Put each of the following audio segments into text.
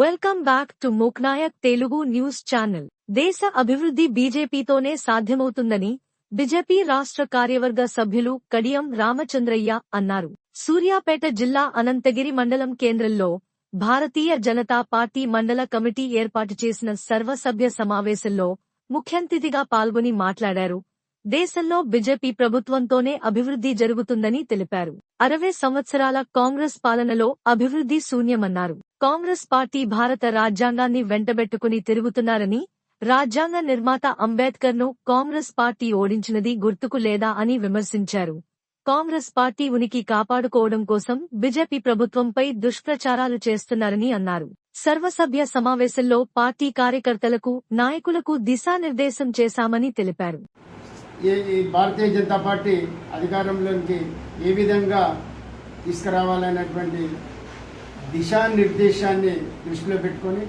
Welcome back to Mooknayak Telugu news channel దేశ అభివృద్ధి బీజేపీతోనే సాధ్యమవుతుందని బీజేపీ రాష్ట్ర కార్యవర్గ సభ్యులు కడియం రామచంద్రయ్య అన్నారు. సూర్యాపేట జిల్లా అనంతగిరి మండలం కేంద్రంలో భారతీయ జనతా పార్టీ మండల కమిటీ ఏర్పాటు చేసిన సర్వసభ్య సమావేశంలో ముఖ్యంతిథిగా పాల్గొని మాట్లాడారు. దేశంలో బీజేపీ ప్రభుత్వంతోనే అభివృద్ధి జరుగుతుందని తెలిపారు. అరవై సంవత్సరాల కాంగ్రెస్ పాలనలో అభివృద్ధి శూన్యమన్నారు. కాంగ్రెస్ పార్టీ భారత రాజ్యాంగాన్ని వెంటబెట్టుకుని తిరుగుతున్నారని రాజ్యాంగ నిర్మాత అంబేద్కర్ను కాంగ్రెస్ పార్టీ ఓడించినది గుర్తుకు లేదా అని విమర్శించారు. కాంగ్రెస్ పార్టీ ఉనికి కాపాడుకోవడం కోసం బీజేపీ ప్రభుత్వంపై దుష్ప్రచారాలు చేస్తున్నారని అన్నారు. సర్వసభ్య సమావేశంలో పార్టీ కార్యకర్తలకు నాయకులకు దిశానిర్దేశం చేశామని తెలిపారు. ఈ ఈ భారతీయ జనతా పార్టీ అధికారంలోకి ఏ విధంగా తీసుకురావాలనేటువంటి దిశానిర్దేశాన్ని దృష్టిలో పెట్టుకొని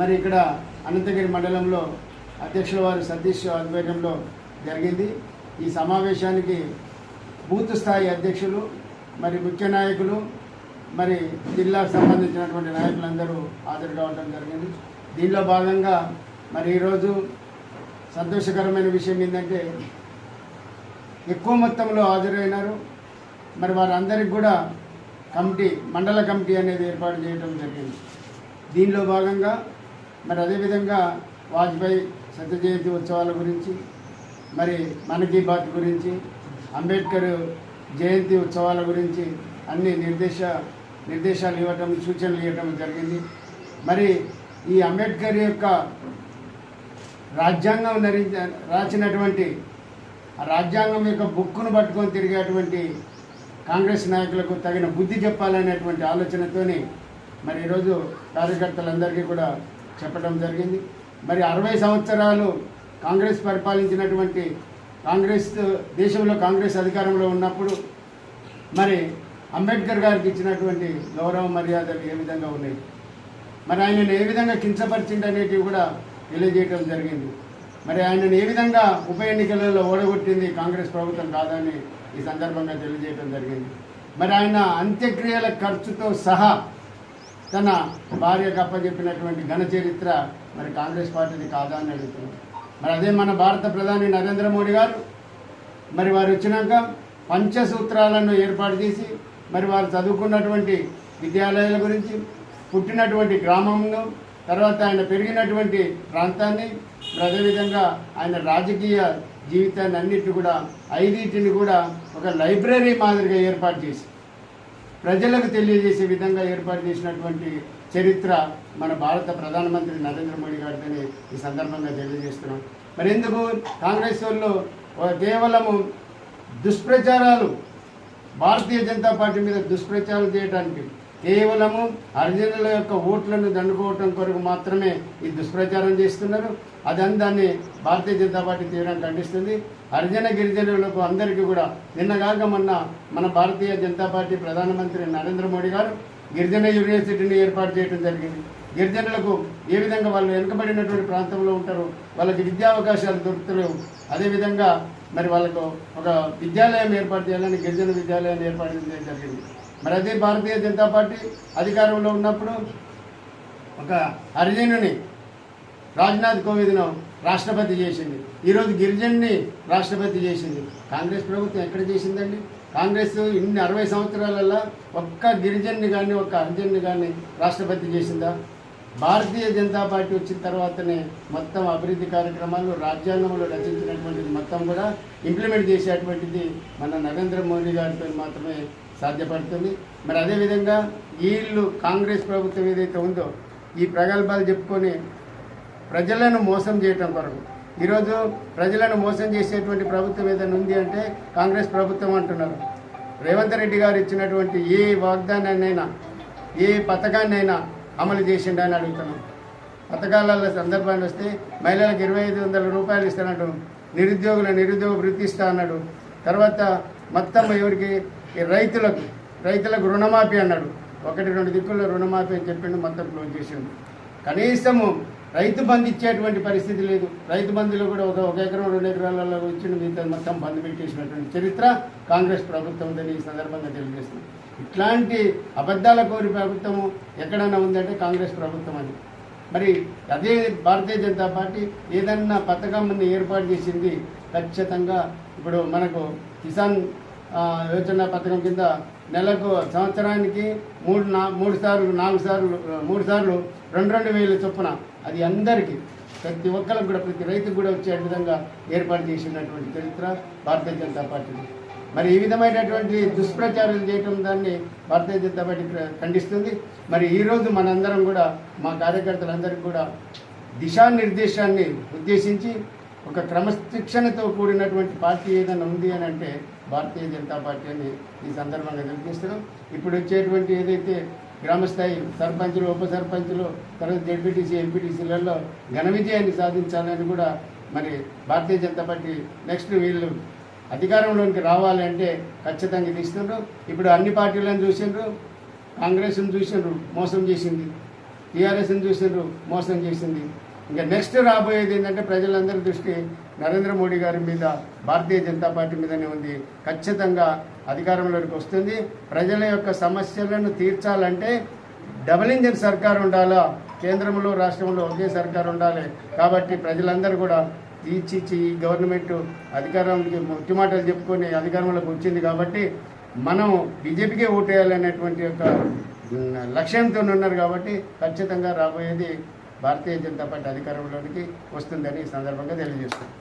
మరి ఇక్కడ అనంతగిరి మండలంలో అధ్యక్షుల వారు సతీష్ ఆధ్వర్యంలో జరిగింది. ఈ సమావేశానికి బూత్ స్థాయి అధ్యక్షులు మరి ముఖ్య నాయకులు మరి జిల్లాకు సంబంధించినటువంటి నాయకులందరూ హాజరు కావడం జరిగింది. దీనిలో భాగంగా మరి ఈరోజు సంతోషకరమైన విషయం ఏంటంటే ఎక్కువ మొత్తంలో హాజరైనారు. మరి వారందరికి కూడా కమిటీ మండల కమిటీ అనేది ఏర్పాటు చేయడం జరిగింది. దీనిలో భాగంగా మరి అదేవిధంగా వాజ్పేయి సత్యజయంతి జయంతి ఉత్సవాల గురించి మరి మన కీ బాత్ గురించి అంబేద్కర్ జయంతి ఉత్సవాల గురించి అన్ని నిర్దేశ నిర్దేశాలు ఇవ్వటం సూచనలు ఇవ్వటం జరిగింది. మరి ఈ అంబేద్కర్ యొక్క రాజ్యాంగం నరి- రాసినటువంటి రాజ్యాంగం యొక్క బుక్కును పట్టుకొని తిరిగేటువంటి కాంగ్రెస్ నాయకులకు తగిన బుద్ధి చెప్పాలనేటువంటి ఆలోచనతోనే మరి ఈరోజు కార్యకర్తలందరికీ కూడా చెప్పడం జరిగింది. మరి అరవై సంవత్సరాలు కాంగ్రెస్ పరిపాలించినటువంటి కాంగ్రెస్ దేశంలో కాంగ్రెస్ అధికారంలో ఉన్నప్పుడు మరి అంబేద్కర్ గారికి ఇచ్చినటువంటి గౌరవ మర్యాదలు ఏ విధంగా ఉన్నాయి? మరి ఆయనను ఏ విధంగా కించపరిచిండు అనేటివి కూడా తెలియజేయడం జరిగింది. మరి ఆయనను ఏ విధంగా ఉప ఎన్నికలలో ఓడగొట్టింది కాంగ్రెస్ ప్రభుత్వం కాదని ఈ సందర్భంగా తెలియజేయడం జరిగింది. మరి ఆయన అంత్యక్రియల ఖర్చుతో సహా తన భార్యకు అప్పచెప్పినటువంటి ఘన చరిత్ర మరి కాంగ్రెస్ పార్టీది కాదా అని అడుగుతున్నాం. మరి అదే మన భారత ప్రధాని నరేంద్ర మోడీ గారు మరి వారు వచ్చినాక పంచసూత్రాలను ఏర్పాటు చేసి మరి వారు చదువుకున్నటువంటి విద్యాలయాల గురించి పుట్టినటువంటి గ్రామంలో తర్వాత ఆయన పెరిగినటువంటి ప్రాంతాన్ని మరి అదేవిధంగా ఆయన రాజకీయ జీవితాన్ని అన్నిటి కూడా ఐదింటిని కూడా ఒక లైబ్రరీ మాదిరిగా ఏర్పాటు చేసి ప్రజలకు తెలియజేసే విధంగా ఏర్పాటు చేసినటువంటి చరిత్ర మన భారత ప్రధానమంత్రి నరేంద్ర మోడీ గారిని ఈ సందర్భంగా తెలియజేస్తున్నాం. మరి ఎందుకు కాంగ్రెస్ వాళ్ళు కేవలము దుష్ప్రచారాలు భారతీయ జనతా పార్టీ మీద దుష్ప్రచారాలు చేయడానికి కేవలము అర్జునుల యొక్క ఓట్లను దండుకోవటం కొరకు మాత్రమే ఈ దుష్ప్రచారం చేస్తున్నారు. అదని దాన్ని భారతీయ జనతా పార్టీ తీవ్రంగా ఖండిస్తుంది. అర్జున గిరిజనులకు అందరికీ కూడా నిన్నగాక మొన్న మన భారతీయ జనతా పార్టీ ప్రధానమంత్రి నరేంద్ర మోడీ గారు గిరిజన యూనివర్సిటీని ఏర్పాటు చేయడం జరిగింది. గిరిజనులకు ఏ విధంగా వాళ్ళు వెనుకబడినటువంటి ప్రాంతంలో ఉంటారు వాళ్ళకి విద్యా అవకాశాలు దొరుకుతలేవు. అదేవిధంగా మరి వాళ్ళకు ఒక విద్యాలయం ఏర్పాటు చేయాలని గిరిజన విద్యాలయాన్ని ఏర్పాటు చేయడం జరిగింది. మరి అదే భారతీయ జనతా పార్టీ అధికారంలో ఉన్నప్పుడు ఒక హరిజనుని రాజ్నాథ్ కోవింద్ను రాష్ట్రపతి చేసింది. ఈరోజు గిరిజన్ని రాష్ట్రపతి చేసింది. కాంగ్రెస్ ప్రభుత్వం ఎక్కడ చేసిందండి? కాంగ్రెస్ ఇన్ని అరవై సంవత్సరాలలో ఒక్క గిరిజన్ని కానీ ఒక్క హరిజన్ని కానీ రాష్ట్రపతి చేసిందా? భారతీయ జనతా పార్టీ వచ్చిన తర్వాతనే మొత్తం అభివృద్ధి కార్యక్రమాలు రాజ్యాంగంలో రచించినటువంటిది మొత్తం కూడా ఇంప్లిమెంట్ చేసేటువంటిది మన నరేంద్ర మోదీ గారితో మాత్రమే సాధ్యపడుతుంది. మరి అదేవిధంగా వీళ్ళు కాంగ్రెస్ ప్రభుత్వం ఏదైతే ఉందో ఈ ప్రగల్భాలు చెప్పుకొని ప్రజలను మోసం చేయటం కొరకు. ఈరోజు ప్రజలను మోసం చేసేటువంటి ప్రభుత్వం ఏదైనా ఉంది అంటే కాంగ్రెస్ ప్రభుత్వం అంటున్నారు. రేవంత్ రెడ్డి గారు ఇచ్చినటువంటి ఏ వాగ్దానాన్నైనా ఏ పథకాన్నైనా అమలు చేసిండని అడుగుతున్నాం. పథకాలలో సందర్భాన్ని వస్తే మహిళలకు ఇరవై ఐదు వందల రూపాయలు ఇస్తానడు నిరుద్యోగుల నిరుద్యోగ వృత్తి ఇస్తా అన్నాడు. తర్వాత మొత్తం ఎవరికి ఈ రైతులకు రైతులకు రుణమాఫీ అన్నాడు. ఒకటి రెండు దిక్కుల్లో రుణమాఫీ అని చెప్పిండు మొత్తం క్లోజ్ చేసిండు. కనీసము రైతు బంధు ఇచ్చేటువంటి పరిస్థితి లేదు. రైతు బంధులో కూడా ఒక ఒక ఎకరం రెండు ఎకరాలలో ఇచ్చిన మిగతా మొత్తం బంద్ పెట్టేసినటువంటి చరిత్ర కాంగ్రెస్ ప్రభుత్వం ఈ సందర్భంగా తెలియజేస్తుంది. ఇట్లాంటి అబద్ధాల కోరి ప్రభుత్వము ఎక్కడైనా ఉందంటే కాంగ్రెస్ ప్రభుత్వం అని మరి అదే భారతీయ జనతా పార్టీ ఏదన్నా పథకం ఏర్పాటు చేసింది ఖచ్చితంగా ఇప్పుడు మనకు కిసాన్ యోచన పథకం కింద నెలకు సంవత్సరానికి మూడు నా మూడు సార్లు నాలుగు సార్లు మూడు సార్లు రెండు రెండు వేల చొప్పున అది అందరికీ ప్రతి ఒక్కరికి కూడా ప్రతి రైతుకు కూడా వచ్చే విధంగా ఏర్పాటు చేసినటువంటి చరిత్ర భారతీయ జనతా పార్టీ మరి ఈ విధమైనటువంటి దుష్ప్రచారం చేయటం దాన్ని భారతీయ జనతా పార్టీ ఖండిస్తుంది. మరి ఈరోజు మనందరం కూడా మా కార్యకర్తలందరికీ కూడా దిశానిర్దేశాన్ని ఉద్దేశించి ఒక క్రమశిక్షణతో కూడినటువంటి పార్టీ ఏదైనా ఉంది అని అంటే భారతీయ జనతా పార్టీ అని ఈ సందర్భంగా తెలిపిస్తున్నాం ఇప్పుడు వచ్చేటువంటి ఏదైతే గ్రామస్థాయి సర్పంచులు ఉప సర్పంచులు తర్వాత జడ్పీటీసీ ఎంపీటీసీలలో ఘన విజయాన్ని సాధించాలని కూడా మరి భారతీయ జనతా పార్టీ నెక్స్ట్ వీళ్ళు అధికారంలోనికి రావాలంటే ఖచ్చితంగా ఇది ఇస్తున్నారు ఇప్పుడు అన్ని పార్టీలను చూసిండ్రు కాంగ్రెస్ను చూసిండ్రు మోసం చేసింది. టీఆర్ఎస్ని చూసిండ్రు మోసం చేసింది. ఇంకా నెక్స్ట్ రాబోయేది ఏంటంటే ప్రజలందరి దృష్టి నరేంద్ర మోడీ గారి మీద భారతీయ జనతా పార్టీ మీదనే ఉంది. ఖచ్చితంగా అధికారంలోకి వస్తుంది. ప్రజల యొక్క సమస్యలను తీర్చాలంటే డబుల్ ఇంజిన్ సర్కార్ ఉండాలా? కేంద్రంలో రాష్ట్రంలో ఒకే సర్కార్ ఉండాలి. కాబట్టి ప్రజలందరూ కూడా తీర్చిచ్చి ఈ గవర్నమెంట్ అధికారానికి ముఖ్యమాటలు చెప్పుకొని అధికారంలోకి వచ్చింది కాబట్టి మనం బీజేపీకే ఓటేయాలనేటువంటి యొక్క లక్ష్యంతో ఉన్నారు కాబట్టి ఖచ్చితంగా రాబోయేది భారతీయ జనతా పార్టీ అధికారంలోనికి వస్తుందని ఈ సందర్భంగా తెలియజేస్తున్నాం.